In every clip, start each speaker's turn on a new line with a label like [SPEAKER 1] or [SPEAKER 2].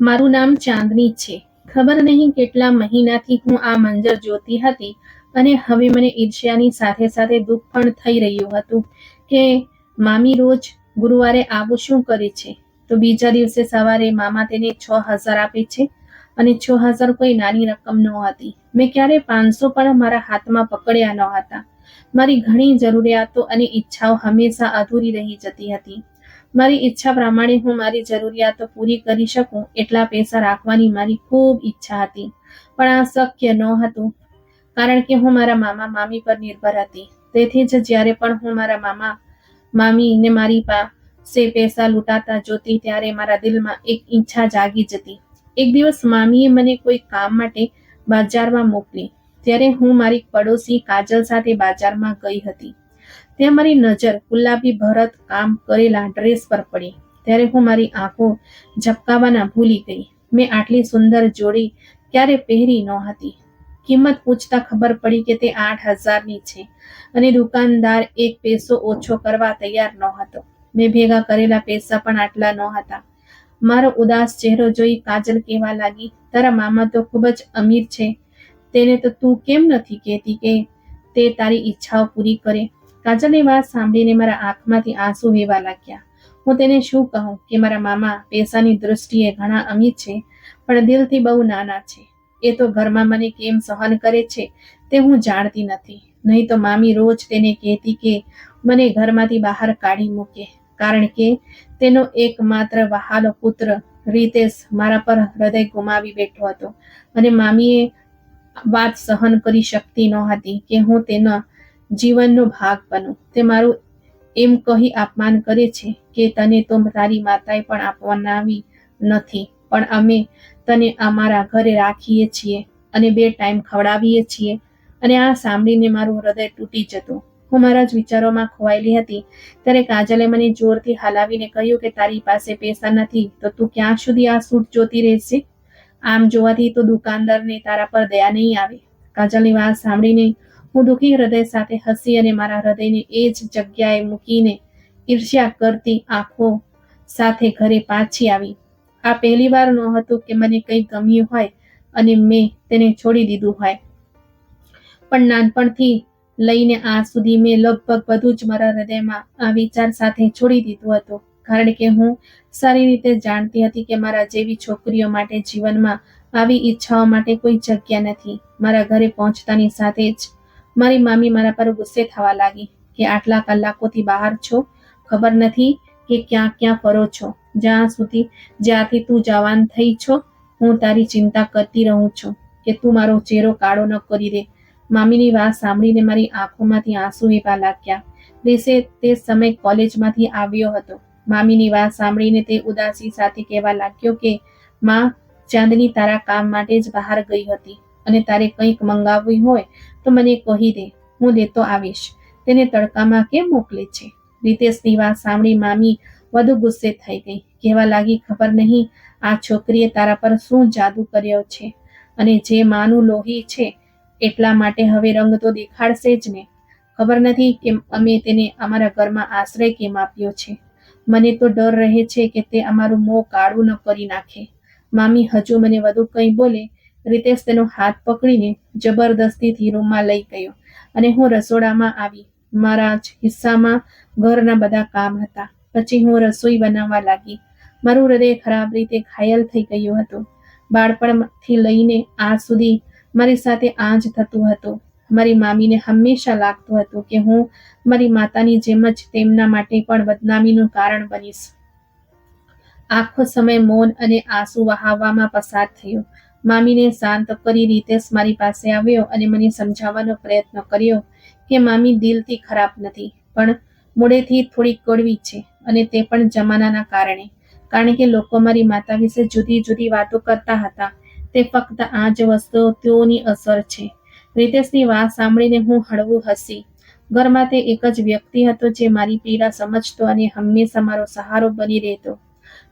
[SPEAKER 1] મારું નામ ચાંદની છે. ખબર નહીં કેટલા મહિનાથી હું આ મંજર જોતી હતી અને હવે મને ઈર્ષ્યાની સાથે સાથે દુઃખ પણ થઈ રહ્યું હતું કે મામી રોજ ગુરુવારે આવું શું કરે છે? તો બીજા દિવસે સવારે મામા તેને છ હજાર આપે છે અને છ હજાર કોઈ નાની રકમ ન હતી. મેં ક્યારે પાંચસો પણ મારા હાથમાં પકડ્યા ન હતા. મારી ઘણી જરૂરિયાતો અને ઈચ્છાઓ હંમેશા અધૂરી રહી જતી હતી. મારી ઈચ્છા પ્રમાણે હું મારી જરૂરિયાતો પૂરી કરી શકું એટલા પૈસા રાખવાની મારી ખૂબ ઈચ્છા હતી. પણ આ શક્ય ન હતું, કારણ કે હું મારા મામા મામી પર નિર્ભર હતી. તેથી જ જ્યારે પણ હું મારા મામા મામીને મારી પાસે પૈસા લૂંટાતા જોતી ત્યારે મારા દિલમાં એક ઈચ્છા જાગી જતી. એક દિવસ મામીએ મને કોઈ કામ માટે બજારમાં મોકલી, ત્યારે હું મારી પડોશી કાજલ સાથે બજારમાં ગઈ હતી. ત્યાં મારી નજર ગુલાબી ભરત કામ કરેલા ડ્રેસ પર પડી. ત્યારે હું મારી આંખો ઝપકાવાના ભૂલી ગઈ. મેં આટલી સુંદર જોડી ક્યારે પહેરી ન હતી. કિંમત પૂછતા ખબર પડી કે તે આઠ હજારની છે અને દુકાનદાર એક પૈસો ઓછો કરવા તૈયાર ન હતો. મેં ભેગા કરેલા પૈસા પણ આટલા ન હતા. મારો ઉદાસ ચહેરો જોઈ કાજલ કહેવા લાગી, તારા મામા તો ખૂબ જ અમીર છે. તેને તો તું કેમ નથી કહેતી કે તે તારી ઈચ્છાઓ પૂરી કરે? કાજલની વાત સાંભળીને મારા આંખમાંથી આંસુ વહેવા લાગ્યા. હું તેને શું કહું કે મારા મામા પૈસાની દૃષ્ટિએ ઘણા અમીર છે, પણ દિલથી બહુ નાના છે. એ તો ઘરમાં મને કેમ સહન કરે છે તે હું જાણતી નથી. નહીં તો મામી રોજ તેને કહેતી કે મને ઘરમાંથી બહાર કાઢી મૂકે, કારણ કે તેનો એકમાત્ર વહાલો પુત્ર રીતેશ મારા પર હૃદય ગુમાવી બેઠો હતો. અને મામીએ વાત સહન કરી શકતી નહોતી કે હું તેના જીવનનો ભાગ બનો. તે મારું એમ કહી અપમાન કરે છે કે તને તો તારી માતાએ પણ આપવાનાવી નથી, પણ અમે તને અમારા ઘરે રાખીએ છીએ અને બે ટાઈમ ખવડાવીએ છીએ અને આ સાંભળીને મારું હૃદય તૂટી જતું. હું મારા જ વિચારોમાં ખોવાયેલી હતી. ત્યારે કાજલે મને જોરથી હલાવીને કહ્યું કે તારી પાસે પૈસા નથી, તો તું ક્યાં સુધી આ સૂટ જોતી રહેશે? આમ જોવાથી તો દુકાનદારને તારા પર દયા નહીં આવે. કાજલની વાત સાંભળીને હું દુઃખી હૃદય સાથે હસી અને મારા હૃદયને એ જ જગ્યાએ મૂકીને ઈર્ષ્યા કરતી આંખો સાથે ઘરે પાછી આવી. આ પહેલી વાર નહોતું કે મને કંઈ ગમ્યું હોય અને મેં તેને છોડી દીધું હોય. પણ નાનપણથી લઈને આ સુધી મેં લગભગ બધું જ મારા હૃદયમાં આ વિચાર સાથે છોડી દીધું હતું. કારણ કે હું સારી રીતે જાણતી હતી કે મારા જેવી છોકરીઓ માટે જીવનમાં આવી ઈચ્છાઓ માટે કોઈ જગ્યા નથી. મારા ઘરે પહોંચતાની સાથે જ મારી મામી મારા પર ગુસ્સે થવા લાગી કે આટલા કલાકોથી બહાર છો? ખબર નથી કે ક્યાં ક્યાં ફરો છો. જ્યાં સુધી જ્યાંથી તું જવાન થઈ છો, હું તારી ચિંતા કરતી રહું છું કે તું મારો ચહેરો કાળો ન કરી દે. મામીની વાત સાંભળીને મારી આંખોમાંથી આંસુ વહેવા લાગ્યા. દેશે તે સમય કોલેજમાંથી આવ્યો હતો. મામીની વાત સાંભળીને તે ઉદાસી સાથે કહેવા લાગ્યો કે, માં, ચાંદની તારા કામ માટે જ બહાર ગઈ હતી. અને તારે કંઈક મંગાવવી હોય તો મને કહી દે, હું લેતો આવીશ. તેને તડકામાં કેમ મોકલે છે? રીતેશની વાત સાંભળી મામી વધુ ગુસ્સે થઈ ગઈ. કહેવા લાગી, ખબર નહીં, આ છોકરીએ તારા પર શું જાદુ કર્યો છે? અને જે માનું લોહી છે, એટલા માટે હવે રંગ તો દેખાડશે જ ને. ખબર નથી કે અમે તેને અમારા ઘરમાં આશ્રય કેમ આપ્યો છે? મને તો ડર રહે છે કે તે અમારું મોં કાળું ન કરી નાખે. મામી હજુ મને વધુ કંઈ બોલે રીતેશ તેનો હાથ પકડીને જબરદસ્તીથી રૂમમાં લઈ ગયો અને હું રસોડામાં આવી. મારા જ હિસ્સામાં ઘરના બધા કામ હતા. પછી હું રસોઈ બનાવવા લાગી. મારું હૃદય ખરાબ રીતે ઘાયલ થઈ ગયું હતું. બાળપણથી લઈને આ સુધી મારી સાથે આ જ થતું હતું. મારી મામીને હંમેશા લાગતું હતું કે હું મારી માતાની જેમ જ તેમના માટે પણ બદનામીનું કારણ બનીશ. આખો સમય મૌન અને આંસુ વહાવવામાં પસાર થયો. મામીને શાંત કરી રીતેશ મારી પાસે આવ્યો અને મને સમજાવવાનો પ્રયત્ન કર્યો કે મામી દિલથી ખરાબ નથી, પણ મૂળેથી થોડી કડવી છે અને તે પણ જમાનાના કારણે. કારણ કે લોકો મારી માતા વિશે જુદી જુદી વાતો કરતા હતા. તે ફક્ત આ જ વસ્તુઓ તેઓની અસર છે. રીતેશની વાત સાંભળીને હું હળવું હસી. ઘરમાં તે એક જ વ્યક્તિ હતો જે મારી પીડા સમજતો અને હંમેશા મારો સહારો બની રહેતો.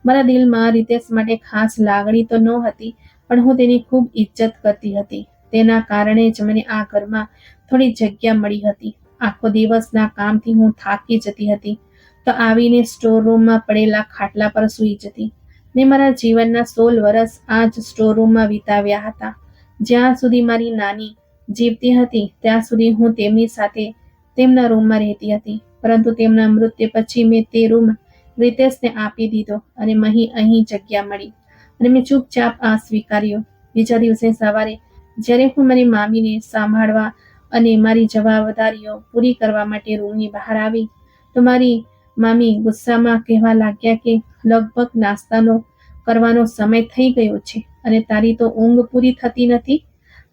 [SPEAKER 1] મારા દિલમાં રીતેશ માટે ખાસ લાગણી તો ન હતી પણ હું તેની ખૂબ ઇજ્જત કરતી હતી. તેના કારણે જ મને આ ઘરમાં થોડી જગ્યા મળી હતી. આખો દિવસના કામથી હું થાકી જતી હતી. તો આવીને સ્ટોર રૂમમાં પડેલા ખાટલા પર સૂઈ જતી. મેં મારા જીવનના સોળ વર્ષ આ જ સ્ટોર રૂમમાં વિતાવ્યા હતા. જ્યાં સુધી મારી નાની જીવતી હતી, ત્યાં સુધી હું તેમની સાથે તેમના રૂમમાં રહેતી હતી. પરંતુ તેમના મૃત્યુ પછી મેં તે રૂમ રીતેશને આપી દીધો અને મહી અહીં જગ્યા મળી. અને મેં ચૂપચાપ આ સ્વીકાર્યો. બીજા દિવસે સવારે જ્યારે હું મારી મામીને સાંભળવા અને મારી જવાબદારીઓ પૂરી કરવા માટે રૂમની બહાર આવી, તો મારી મામી ગુસ્સામાં કહેવા લાગ્યા કે લગભગ નાસ્તાનો કરવાનો સમય થઈ ગયો છે અને તારી તો ઊંઘ પૂરી થતી નથી.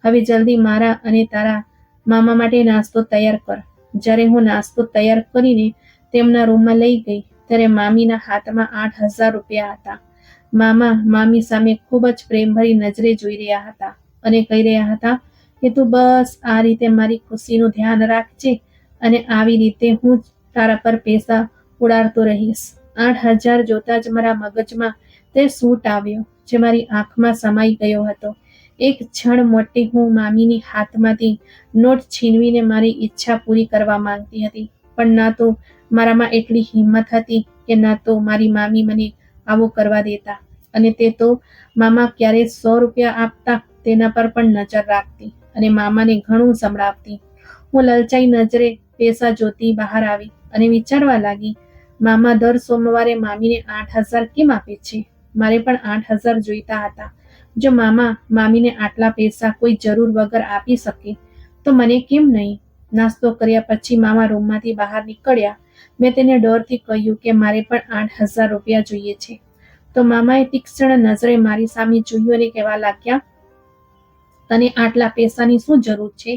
[SPEAKER 1] હવે જલ્દી મારા અને તારા મામા માટે નાસ્તો તૈયાર કર. જ્યારે હું નાસ્તો તૈયાર કરીને તેમના રૂમમાં લઈ ગઈ, ત્યારે મામીના હાથમાં આઠ હજાર રૂપિયા હતા. મામા, મામી સામે ખૂબ જ પ્રેમભરી નજરે જોઈ રહ્યા હતા અને કહી રહ્યા હતા કે તું બસ આ રીતે મારી ખુશીનું ધ્યાન રાખજે અને આવી રીતે હું તારા પર પૈસા ઉડાડતો રહીશ. આઠ હજાર જોતા જ મારા મગજમાં તે સૂટ આવ્યો, જે મારી આંખમાં સમાઈ ગયો હતો. એક ક્ષણ મોટી હું મામીની હાથમાંથી નોટ છીનવીને મારી ઈચ્છા પૂરી કરવા માંગતી હતી, પણ ના તો મારામાં એટલી હિંમત હતી કે ના તો મારી મામી મને આવું કરવા દેતા. અને તે તો મામા ક્યારે સો રૂપિયા આપતા તેના પર પણ નજર રાખતી અને મામાને ઘણું સંભળાવતી. હું લલચાઈ નજરે પૈસા જોતી બહાર આવી અને વિચારવા લાગી, મામા દર સોમવારે મામીને આઠ હજાર કેમ આપે છે? મારે પણ આઠ હજાર જોઈતા હતા. જો મામા મામીને આટલા પૈસા કોઈ જરૂર વગર આપી શકે, તો મને કેમ નહીં? નાસ્તો કર્યા પછી મામા રૂમમાંથી બહાર નીકળ્યા મેં તેને ડરથી કહ્યું કે મારે પણ આઠ હજાર રૂપિયા જોઈએ છે. તો મામાએ તીક્ષ્ણ નજરે મારી સામે જોયું અને કહેવા લાગ્યા, તને આટલા પૈસાની શું જરૂર છે?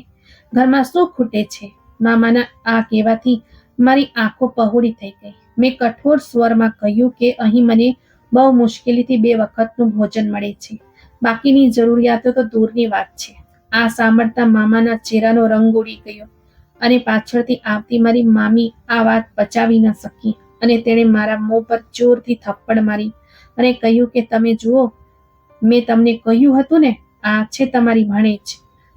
[SPEAKER 1] ઘરમાં શું ખૂટે છે? મામાના આ કહેવાથી મારી આંખો પહોળી થઈ ગઈ. મેં કઠોર સ્વરમાં કહ્યું કે અહીં મને બહુ મુશ્કેલીથી બે વખતનું ભોજન મળે છે. બાકીની જરૂરિયાતો તો દૂરની વાત છે. આ સાંભળતા મામાના ચહેરાનો રંગ ઉડી ગયો. અને પાછળથી આવતી મારી મામી આ વાત પચાવી ન શકી અને તેણે મારા મોં પર જોરથી થપ્પડ મારી અને કહ્યું કે, તમે જુઓ, મેં તમને કહ્યું હતું ને, આ છે તમારી ભણેજ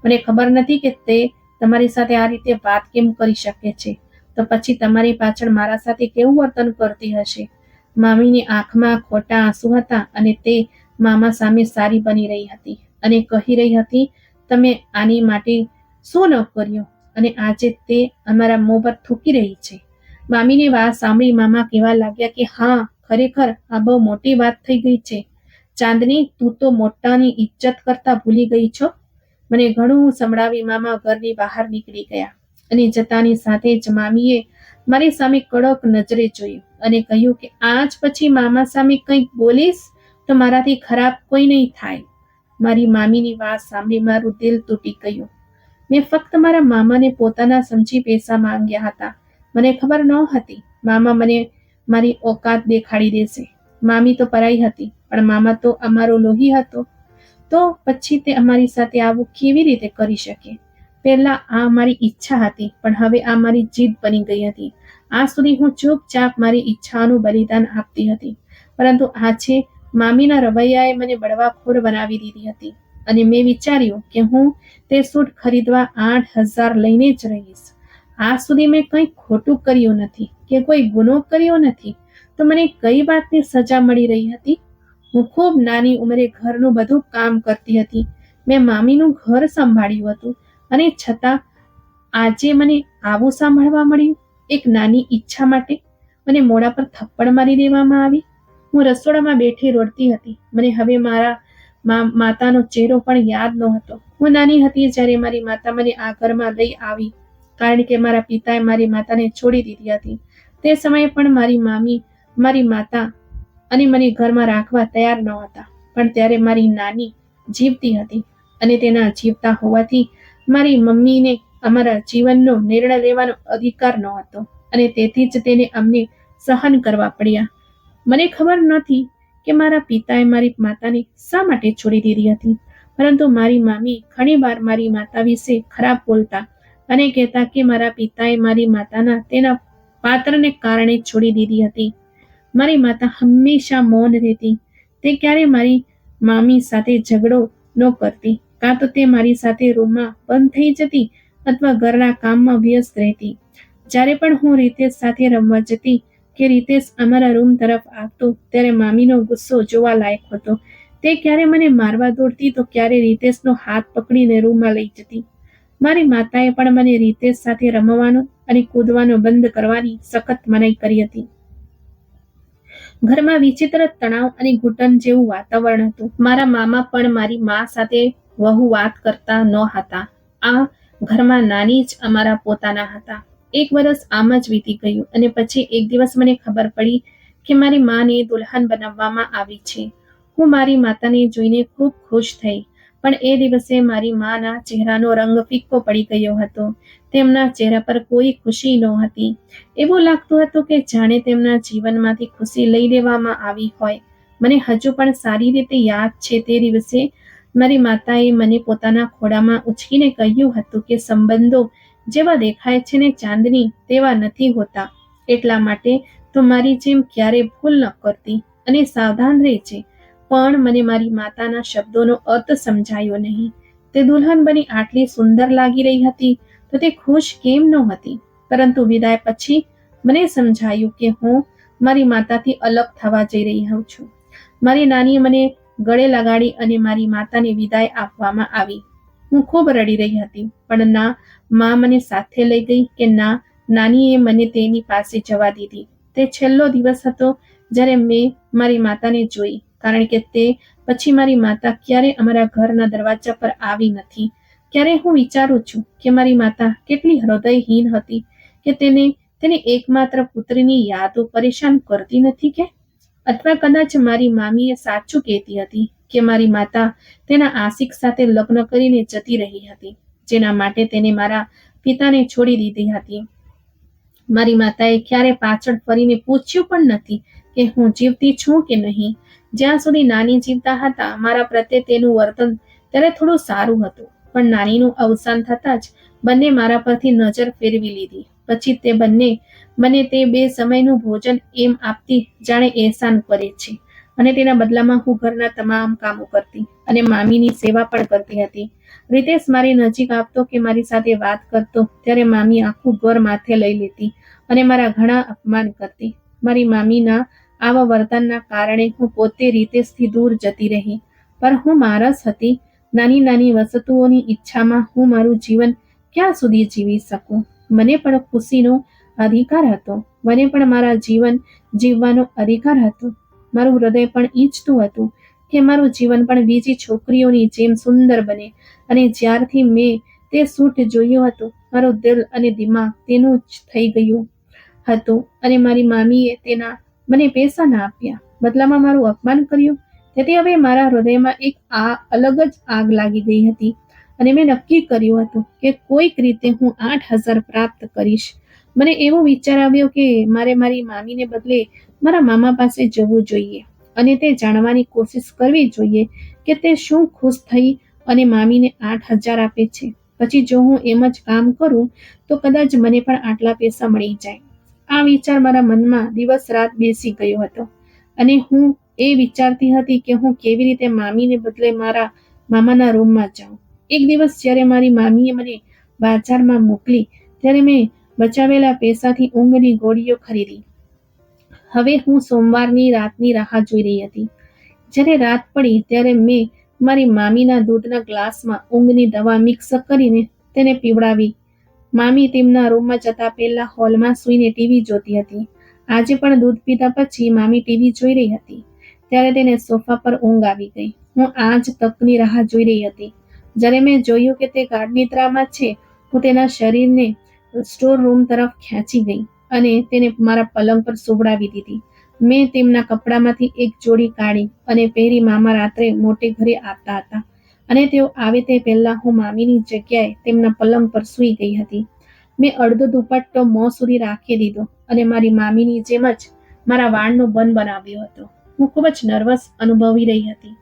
[SPEAKER 1] મને ખબર નથી કે તે તમારી સાથે આ રીતે વાત કેમ કરી શકે છે. તો પછી તમારી પાછળ મારા સાથે કેવું વર્તન કરતી હશે મામીની આંખમાં ખોટા આંસુ હતા અને તે મામા સામે સારી બની રહી હતી અને કહી રહી હતી, તમે આની માટે શું ન કર્યું? અને આજે તે અમારા મોં પર થૂકી રહી છે. મામીની વાત સાંભળી મામા કહેવા લાગ્યા કે, હા, ખરેખર આ બહુ મોટી વાત થઈ ગઈ છે. ચાંદની, તું તો મોટાની ઇજ્જત કરતા ભૂલી ગઈ છો. મને ઘણું સંભળાવી મામા ઘરની બહાર નીકળી ગયા અને જતાની સાથે જ મામીએ મારી સામે કડક નજરે જોયું અને કહ્યું કે, આજ પછી મામા સામે કંઈક બોલીશ તો મારાથી ખરાબ કોઈ નહીં થાય. મારી મામીની વાત સાંભળી મારું દિલ તૂટી ગયું. મેં ફક્ત મારા મામાને પોતાના સમજી પૈસા માંગ્યા હતા. મને ખબર ન હતી મામા મને મારી ઓકાત દેખાડી દેશે. મામી તો પરાઈ હતી, પણ મામા તો અમારો લોહી હતો. તો પછી તે અમારી સાથે આવું કેવી રીતે કરી શકે? પહેલા આ મારી ઈચ્છા હતી, પણ હવે આ મારી જીદ બની ગઈ હતી. આ સુધી હું ચૂપચાપ મારી ઈચ્છાનું બલિદાન આપતી હતી. પરંતુ આજે મામીના રવૈયાએ મને બળવાખોર બનાવી દીધી હતી. અને મેં વિચાર્યું કે હું તે સૂટ ખરીદવા આઠ હજાર લઈને જ રહીશ. આજ સુધી મેં કંઈ ખોટું કર્યું નથી કે કોઈ ગુનો કર્યો નથી? તો મને કઈ વાતની સજા મળી રહી હતી? હું ખૂબ નાની ઉંમરે ઘરનું બધું કામ કરતી હતી. મેં મામીનું ઘર સંભાળ્યું હતું અને છતાં આજે મને આવું સાંભળવા મળ્યું? એક નાની ઈચ્છા માટે મને મોડા પર થપ્પડ મારી દેવામાં આવી? હું રસોડામાં બેઠી રોડતી હતી. મને હવે મારા માતાનો ચહેરો પણ યાદ નહોતો. હું નાની હતી જ્યારે મારી માતા મને આ ઘરમાં લઈ આવી, કારણ કે મારા પિતાએ મારી માતાને છોડી દીધી હતી. તે સમયે પણ મારી મામી, મારી માતા અને મને ઘરમાં રાખવા તૈયાર ન હતા પણ ત્યારે મારી નાની જીવતી હતી અને તેના જીવતા હોવાથી મારી મમ્મીને અમારા જીવનનો નિર્ણય લેવાનો અધિકાર ન હતો અને તેથી જ તેને અમને સહન કરવા પડ્યા. મને ખબર નથી કે મારા પિતાએ મારી માતાને શા માટે છોડી દીધી હતી? પરંતુ મારી મામી ઘણીવાર મારી માતા વિશે ખરાબ બોલતા અને કહેતા કે મારા પિતાએ મારી માતાના તેના પાત્રને કારણે છોડી દીધી હતી. મારી માતા હંમેશા મૌન રહેતી. તે ક્યારે મારી મામી સાથે ઝઘડો ન કરતી, કાં તો તે મારી સાથે રૂમમાં બંધ થઈ જતી અથવા ઘરના કામમાં વ્યસ્ત રહેતી. જ્યારે પણ હું રીતેશ સાથે રમવા જતી કે રીતેશ અમારા રૂમ તરફ આવતો ત્યારે મામીનો ગુસ્સો જોવા લાયક હતો. તે ક્યારે મને મારવા દોડતી તો ક્યારે રીતેશનો હાથ પકડીને રૂમમાં લઈ જતી. મારી માતાએ પણ મને રીતેશ સાથે રમવાનો અને કૂદવાનો બંધ કરવાની સખત મનાઈ કરી હતી. ઘરમાં વિચિત્ર તણાવ અને ઘૂંટણ જેવું વાતાવરણ હતું. મારા મામા પણ મારી મા સાથે વહુ વાત કરતા ન હતા આ ઘરમાં નાની જ અમારા પોતાના હતા. એક વર્ષ આમ જ વીતી ગયું અને પછી એક દિવસ મને ખબર પડી કે મારી માને દુલ્હન બનાવવામાં આવી છે. હું મારી માતાને જોઈને ખૂબ ખુશ થઈ, પણ એ દિવસે મારી માના ચહેરાનો રંગ ફિક્કો પડી ગયો હતો. તેમના ચહેરા પર કોઈ ખુશી નહોતી. એવું લાગતું હતું કે જાણે તેમના જીવનમાંથી ખુશી લઈ લેવામાં આવી હોય. મને હજુ પણ સારી રીતે યાદ છે તે દિવસે મારી માતાએ મને પોતાના ખોડામાં ઉછકીને કહ્યું હતું કે સંબંધો જેવા દેખાય છે ને ચાંદની તેવા નથી હોતા. એટલા માટે તો મારી જેમ ક્યારે ભૂલ ન કરતી અને સાવધાન રહેજે પણ મને મારી માતાના શબ્દોનો અર્થ સમજાયો નહીં. તે દુલ્હન બની આટલી સુંદર લાગી રહી હતી તો તે ખુશ કેમ ન હતી? પરંતુ વિદાય પછી મને સમજાયું કે હું મારી માતાથી અલગ થવા જઈ રહી છું. મારી નાની મને ગળે લગાડી અને મારી માતાને વિદાય આપવામાં આવી. હું ખૂબ રડી રહી હતી, પણ ના, મા મને સાથે લઈ ગઈ કે ના, નાનીએ મને તેની પાસે જવા દીધી. તે છેલ્લો દિવસ હતો જ્યારે મેં મારી માતાને જોઈ, કારણ કે તે પછી મારી માતા ક્યારે અમારા ઘરના દરવાજા પર આવી નથી. ક્યારે હું વિચારું છું કે મારી માતા કેટલી હૃદયહીન હતી, કે તેને, તેની એકમાત્ર પુત્રીની યાદો પરેશાન કરતી નથી કે? અથવા કદાચ મારી મામીએ સાચું કહેતી હતી? કે મારી માતા તેના આશિક સાથે લગ્ન કરીને જતી રહી હતી, જેના માટે તેને મારા પિતાને છોડી દીધી હતી. મારી માતાએ ક્યારે પાછળ ફરીને પૂછ્યું પણ નથી કે હું જીવતી છું કે નહીં. જ્યાં સુધી નાની જીવતા હતા, મારા પ્રત્યે તેનું વર્તન ત્યારે થોડું સારું હતું, પણ નાનીનું અવસાન થતાં જ બંને મારા પરથી નજર ફેરવી લીધી. પછી તે બંને મને તે બે સમયનું ભોજન એમ આપતી, જાણે એહસાન કરે છે. અને તેના બદલામાં હું ઘરના તમામ કામો કરતી અને મામીની સેવા પણ કરતી હતી. રીતેશ મારી નજીક આવતો કે મારી સાથે વાત કરતો, ત્યારે મામી આખું ઘર માથે લઈ લેતી અને મારા ઘણા અપમાન કરતી. મારી મામીના આવા વર્તનના કારણે હું પોતે રીતેશથી દૂર જતી રહી. પર હું મારસ હતી. નાની નાની વસ્તુઓની ઈચ્છામાં હું મારું જીવન ક્યાં સુધી જીવી શકું? મને પણ ખુશીનો અધિકાર હતો. મને પણ મારા જીવન જીવવાનો અધિકાર હતો. મારું હૃદય પણ ઈચ્છતું હતું કે મારું જીવન પણ બીજી છોકરીઓની જેમ સુંદર બને. અને જ્યારથી મેં તે સૂટ જોયું હતું, મારું દિલ અને દિમાગ તેનું જ થઈ ગયું હતું. અને મારી મામીએ તેના મને પૈસા ના આપ્યા. બદલામાં મારું અપમાન કર્યું. તેથી હવે મારા હૃદયમાં એક આ અલગ જ આગ લાગી ગઈ હતી. અને મેં નક્કી કર્યું હતું કે કોઈક રીતે હું આઠ હજાર પ્રાપ્ત કરીશ. મને એવો વિચાર આવ્યો કે મારે મારી મામીને બદલે મારા મામા પાસે જવું જોઈએ અને તે જાણવાની કોશિશ કરવી જોઈએ કે તે શું ખુશ થઈ અને મામીને આઠ હજાર આપે છે. પછી જો હું એમ જ કામ કરું, તો કદાચ મને પણ આટલા પૈસા મળી જાય. આ વિચાર મારા મનમાં દિવસ રાત બેસી ગયો હતો અને હું એ વિચારતી હતી કે હું કેવી રીતે મામીને બદલે મારા મામાના રૂમમાં જાઉં. એક દિવસ જ્યારે મારી મામીએ મને બાજારમાં મોકલી, ત્યારે મેં બચાવેલા પૈસાથી ઊંઘની ગોળીઓ ખરીદી. હવે હું સોમવારની રાતની રાહ જોઈ રહી હતી. જ્યારે રાત પડી ત્યારે મેં મારી મામીના દૂધના ગ્લાસમાં ઊંઘની દવા મિક્સ કરીને તેને પીવડાવી. મામી તેમના રૂમમાં જતા પહેલા હોલમાં સૂઈને ટીવી જોતી હતી. આજે પણ દૂધ પીધા પછી મામી ટીવી જોઈ રહી હતી. ત્યારે તેને સોફા પર ઊંઘ આવી ગઈ. હું આ જ તકની રાહ જોઈ રહી હતી. જ્યારે મેં જોયું કે તે ગાઢ નિદ્રામાં છે, હું તેના શરીરને સ્ટોર રૂમ તરફ ખેંચી ગઈ. અને તેને મારા પલંગ પર સુવડાવી દીધી. મેં તેમના કપડામાંથી એક જોડી કાઢી અને પહેરી મામા રાત્રે મોટે ઘરે આવતા હતા. અને તેઓ આવે તે પહેલા હું મામીની જગ્યાએ તેમના પલંગ પર સૂઈ ગઈ હતી. મેં અડધો દુપટ્ટો મોં સુધી રાખી દીધો અને મારી મામીની જેમ જ મારા વાળનો બન બનાવ્યો હતો. હું ખૂબ જ નર્વસ અનુભવી રહી હતી,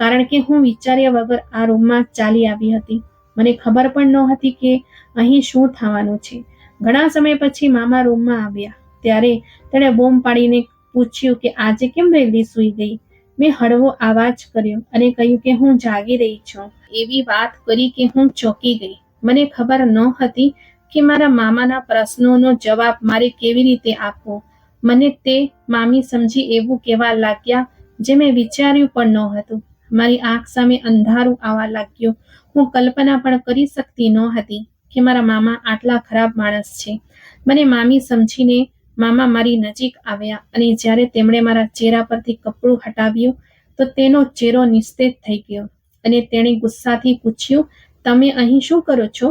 [SPEAKER 1] કારણ કે હું વિચાર્યા વગર આ રૂમમાં ચાલી આવી હતી. મને ખબર પણ નહોતી કે અહીં શું થવાનું છે. ઘણા સમય પછી મામા રૂમમાં આવ્યા. ત્યારે તેણે બોમ્બ પાડીને પૂછ્યું કે આજે કેમ વહેલી સૂઈ ગઈ? મેં હળવો અવાજ કર્યો અને કહ્યું કે હું જાગી રહી છું. એવી વાત કરી કે હું ચોંકી ગઈ. મને ખબર ન હતી કે મારા મામાના પ્રશ્નોનો જવાબ મારે કેવી રીતે આપવો. મને તે મામી સમજી એવું કહેવા લાગ્યા જે મેં વિચાર્યું પણ ન હતું. મારી આંખ સામે અંધારું આવવા લાગ્યું. હું કલ્પના પણ કરી શકતી ન હતી. કે મારા મામા આટલા ખરાબ માણસ છે. મને મામી સમજીને મામા મારી નજીક આવ્યા અને જ્યારે તેમણે મારા ચહેરા પરથી કપડું હટાવ્યું, તો તેનો ચહેરો નિસ્તેજ થઈ ગયો અને તેણે ગુસ્સાથી પૂછ્યું, તમે અહીં શું કરો છો?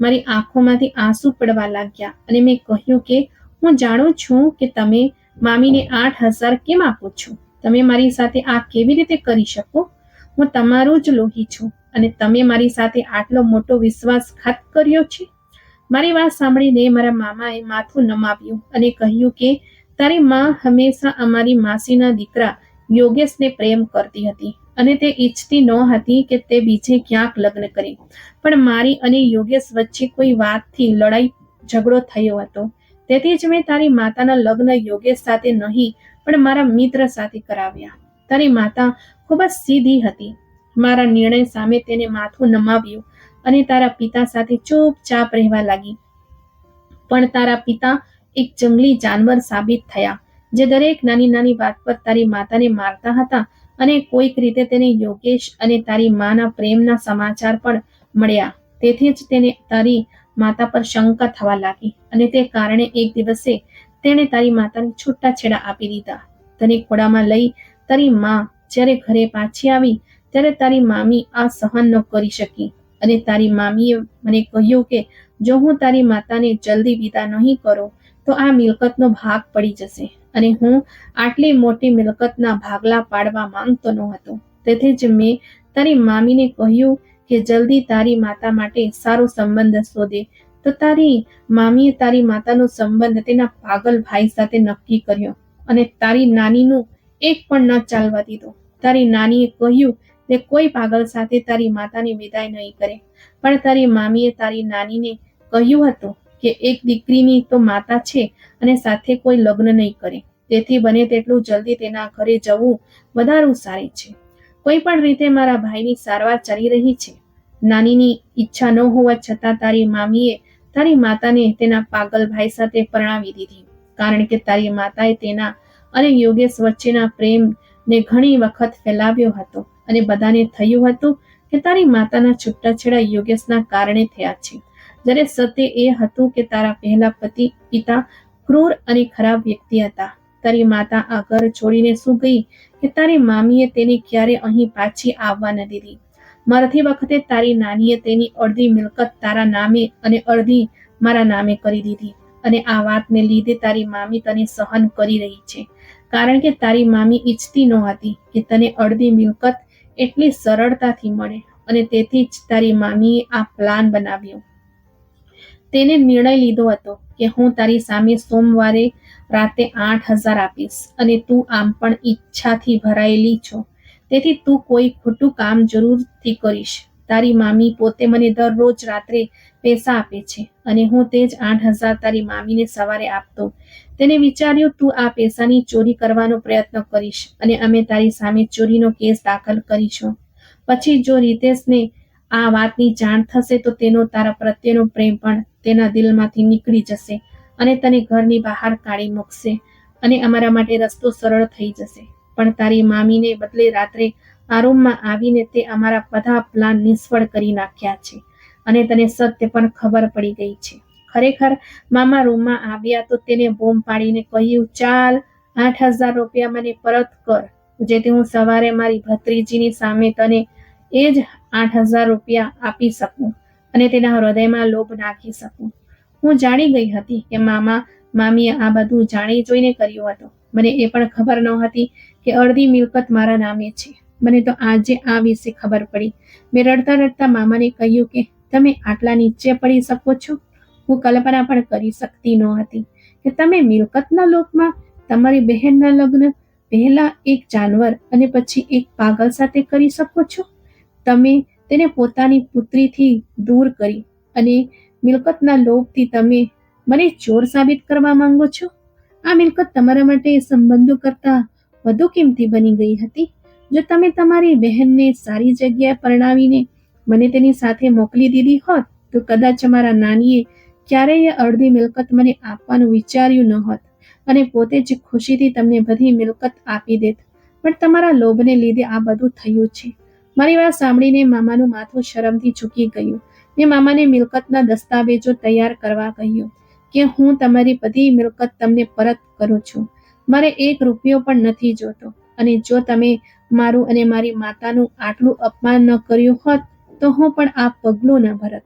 [SPEAKER 1] મારી આંખોમાંથી આંસુ પડવા લાગ્યા અને મેં કહ્યું કે, હું જાણું છું કે તમે મામીને આઠ હજાર કેમ આપો છો? તમે મારી સાથે આ કેવી રીતે કરી શકો? હું તમારું જ લોહી છું. અને તમે મારી સાથે આટલો મોટો વિશ્વાસઘાત કર્યો છે? મારી વાત સાંભળીને મારા મામાએ માથું નમાવ્યું અને કહ્યું કે, તારી માં હંમેશા અમારી માસીના દીકરા યોગેશને પ્રેમ કરતી હતી અને તે ઈચ્છતી ન હતી કે તે બીજે ક્યાંક લગ્ન કરે. પણ મારી અને યોગેશ વચ્ચે કોઈ વાતથી લડાઈ ઝઘડો થયો હતો. તેથી જ મેં તારી માતાના લગ્ન યોગેશ સાથે નહીં, પણ મારા મિત્ર સાથે કરાવ્યા. તારી માતા ખૂબ જ સીધી હતી. મારા નિર્ણય સામે તેને માથું નમાવ્યું અને તારા પિતા સાથે ચૂપચાપ રહેવા લાગી. પણ તારા પિતા એક જંગલી જાનવર સાબિત થયા, જે દરેક નાની નાની વાત પર તારી માતાને મારતા હતા અને કોઈક રીતે તેને યોગેશ અને તારી માના પ્રેમના સમાચાર પણ મળ્યા. તેથી જ તેને તારી માતા પર શંકા થવા લાગી અને તે કારણે એક દિવસે તેણે તારી માતાને છૂટાછેડા આપી દીધા. તને ખોડામાં લઈ તારી માં જ્યારે ઘરે પાછી આવી ત્યારે તારી મામી આ સહન ન કરી શકી. અને તારી મામીએ મને કહ્યું કે, જો હું તારી માતાને જલ્દી વિદા નહીં કરું, તો આ મિલકતનો ભાગ પડી જશે. અને હું આટલી મોટી મિલકતના ભાગલા પાડવા માંગતો ન હતો. તેથી જ મેં તારી મામીને કહ્યું કે, જલ્દી તારી માતા માટે સારો સંબંધ શોધે. તો તારી મામીએ તારી માતાનો સંબંધ તેના પાગલ ભાઈ સાથે નક્કી કર્યો અને તારી નાનીનું એક પણ ન ચાલવા દીધું. તારી નાનીએ કહ્યું તે કોઈ પાગલ સાથે તારી માતાની વિદાય નહીં કરે. પણ તારી મામીએ તારી નાનીને કહ્યું હતું કે એક દીકરીની તો માતા છે અને સાથે કોઈ લગ્ન નહીં કરે. તેથી બને તેટલું જલ્દી તેના ઘરે જવું વધારે સારી છે. કોઈ પણ રીતે મારા ભાઈની સારવાર ચાલી રહી છે. નાનીની ઈચ્છા ન હોવા છતાં તારી મામીએ તારી માતાને તેના પાગલ ભાઈ સાથે પરણાવી દીધી. કારણ કે તારી માતાએ તેના અને યોગેશ વચ્ચેના પ્રેમને ઘણી વખત ફેલાવ્યો હતો. અને બધાને થયું હતું કે તારી માતાના છૂટાછેડા યોગેશના કારણે થયા છે. જ્યારે સત્ય એ હતું કે તારા પહેલા પતિ, પિતા ક્રૂર અને ખરાબ વ્યક્તિ હતા. તારી માતા આ ઘર છોડીને શું ગઈ કે તારી મામીએ તેને ક્યારે અહીં પાછી આવવા ન દીધી? મરતી વખતે તારી નાનીએ તેની અડધી મિલકત તારા નામે અને અડધી મારા નામે કરી દીધી અને આ વાતને લીધે તારી મામી તને સહન કરી રહી છે. કારણ કે તારી મામી ઈચ્છતી ન હતી કે તને અડધી મિલકત એટલી સરળતાથી મળે અને તેથી જ તારી મામીએ આ પ્લાન બનાવ્યો. તેને નિર્ણય લીધો હતો કે હું તારી સામે સોમવારે રાતે આઠ હજાર આપીશ અને તું આમ પણ ઈચ્છાથી ભરાયેલી છો. તેથી તું કોઈ ખોટું કામ જરૂરથી કરીશ. તારી મામી પોતે મને દરરોજ રાત્રે પૈસા આપે છે અને હું તે જ આઠ હજાર તારી મામીને સવારે આપતો. તેને વિચાર્યું, તું આ પૈસાની ચોરી કરવાનો પ્રયત્ન કરીશ અને અમે તારી સામે ચોરીનો કેસ દાખલ કરીશું. પછી જો રીતેશને આ વાતની જાણ થશે, તો તેનો તારા પ્રત્યેનો પ્રેમ પણ તેના દિલમાંથી નીકળી જશે અને તને ઘરની બહાર કાઢી મૂકશે અને અમારા માટે રસ્તો સરળ થઈ જશે. પણ તારી મામીને બદલે રાત્રે આ રૂમમાં આવીને તે અમારા બધા પ્લાન નિષ્ફળ કરી નાખ્યા છે અને તને સત્ય પણ ખબર પડી ગઈ છે. ખરેખર મામા રૂમમાં આવ્યા તો તેને બોમ્બ પાડીને કહ્યું, ચાલ, આઠ હજાર રૂપિયા મને પરત કર, જેથી હું સવારે મારી ભત્રીજીની સામે તને એ જ આઠ હજાર રૂપિયા આપી શકું અને તેના હૃદયમાં લોભ નાખી શકું. હું જાણી ગઈ હતી કે મામા, મામીએ આ બધું જાણી જોઈને કર્યું હતું. મને એ પણ ખબર ન હતી કે અડધી મિલકત મારા નામે છે. મને તો આજે આ વિશે ખબર પડી. મેં રડતા રડતા મામાને કહ્યું કે, તમે આટલા નીચે પડી શકો છો? હું કલ્પના પણ કરી શકતી ન હતી કે તમે મિલકતના લોકમાં તમારી બહેનના લગ્ન પહેલા એક જાનવર અને પછી એક પાગલ સાથે કરી શકો છો? તમે તેને પોતાની પુત્રીથી દૂર કરી અને મિલકતના લોભથી તમે મને ચોર સાબિત કરવા માંગો છો? આ મિલકત તમારા માટે સંબંધો કરતાં વધુ કિંમતી બની ગઈ હતી. જો તમે તમારી બહેનને સારી જગ્યાએ પરણાવીને મને તેની સાથે મોકલી દીધી હોત, તો કદાચ અમારા નાનીએ ક્યારેય અડધી મિલકત મને આપવાનું વિચાર્યું ન હોત અને પોતે જ ખુશીથી તમને બધી મિલકત આપી દેત. પણ તમારા લોભને લીધે આ બધું થયું છે. મારી વાત સાંભળીને મામાનું માથું શરમથી ઝૂકી ગયું. મેં મામાને મિલકતના દસ્તાવેજો તૈયાર કરવા કહ્યું કે હું તમારી બધી મિલકત તમને પરત કરું છું. મારે એક રૂપિયો પણ નથી જોતો અને જો તમે મારું અને મારી માતાનું આટલું અપમાન ન કર્યું હોત, તો હું પણ આ પગલું ન ભરત.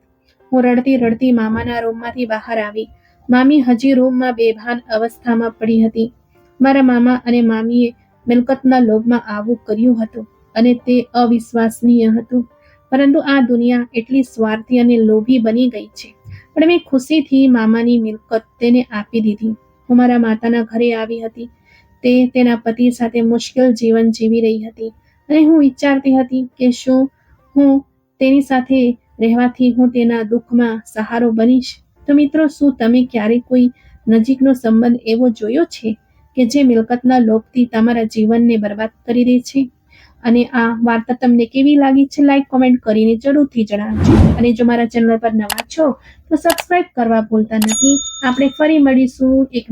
[SPEAKER 1] હું રડતી રડતી મામાના રૂમમાંથી બહાર આવી. મામી હજી રૂમમાં બેભાન અવસ્થામાં પડી હતી. મારા મામા અને મામીએ મિલકતના લોભમાં આવું કર્યું હતું અને તે અવિશ્વસનીય હતું. પરંતુ આ દુનિયા એટલી સ્વાર્થી અને લોભી બની ગઈ છે. પણ મેં ખુશીથી મામાની મિલકત તેને આપી દીધી. હું મારા માતાના ઘરે આવી હતી. તે તેના પતિ સાથે મુશ્કેલ જીવન જીવી રહી હતી. અને હું વિચારતી હતી કે શું હું તેની સાથે રહેવાથી હું તેના દુઃખમાં સહારો બનીશ? તો મિત્રો, શું તમે ક્યારે કોઈ નજીકનો સંબંધ એવો જોયો છે કે જે મિલકતના લોભથી તમારા જીવનને બરબાદ કરી દે છે? અને આ વાર્તા તમને કેવી લાગી છે? લાઈક, કોમેન્ટ કરીને જરૂરથી જણાવજો. અને જો મારા ચેનલ પર નવા છો, તો સબસ્ક્રાઈબ કરવા ભૂલતા નથી. આપણે ફરી મળીશું એક